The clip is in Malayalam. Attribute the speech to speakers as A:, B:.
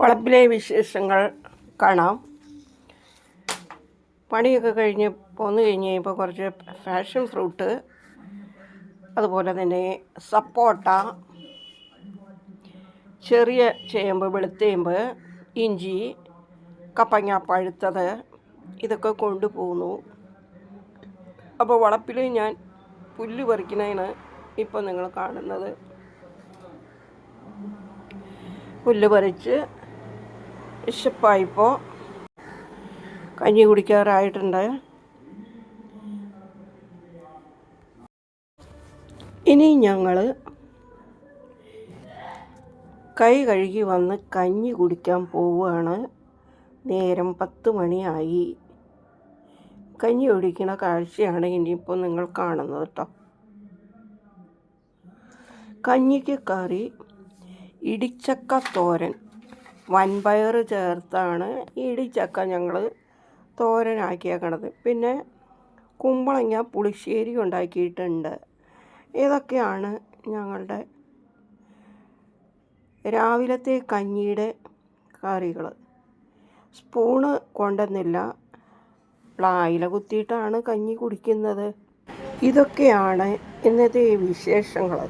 A: വളപ്പിലെ വിശേഷങ്ങൾ കാണാം. പണിയൊക്കെ കഴിഞ്ഞ് പോന്നു കഴിഞ്ഞ് കഴിയുമ്പോൾ കുറച്ച് ഫാഷൻ ഫ്രൂട്ട് അതുപോലെ തന്നെ സപ്പോട്ട ചെറിയ ചേമ്പ് വെളുത്തേമ്പ് ഇഞ്ചി കപ്പങ്ങ പഴുത്തത് ഇതൊക്കെ കൊണ്ടുപോകുന്നു അപ്പോൾ വളപ്പിൽ ഞാൻ പുല്ല് പറിക്കുന്നതിന് ഇപ്പോൾ നിങ്ങൾ കാണുന്നത്. പുല്ല് പറിച്ച് വിശപ്പായിപ്പോൾ കഞ്ഞി കുടിക്കാറായിട്ടുണ്ട്. ഇനി ഞങ്ങൾ കൈ കഴുകി വന്ന് കഞ്ഞി കുടിക്കാൻ പോവുകയാണ്. നേരം പത്ത് മണിയായി. കഞ്ഞി കുടിക്കുന്ന കാഴ്ചയാണ് ഇനിയിപ്പോൾ നിങ്ങൾ കാണുന്നത് കേട്ടോ കഞ്ഞിക്ക് കറി ഇടിച്ചക്ക തോരൻ. വൻപയർ ചേർത്താണ് ഇടിച്ചക്ക ഞങ്ങൾ തോരനാക്കിയേക്കണത്. പിന്നെ കുമ്പളങ്ങ പുളിശ്ശേരി ഉണ്ടാക്കിയിട്ടുണ്ട്. ഇതൊക്കെയാണ് ഞങ്ങളുടെ രാവിലത്തെ കഞ്ഞിയുടെ കറികൾ. സ്പൂണ് കൊണ്ടുവന്നില്ല. പ്ലായില കുത്തിയിട്ടാണ് കഞ്ഞി കുടിക്കുന്നത്. ഇതൊക്കെയാണ് ഇന്നത്തെ വിശേഷങ്ങൾ.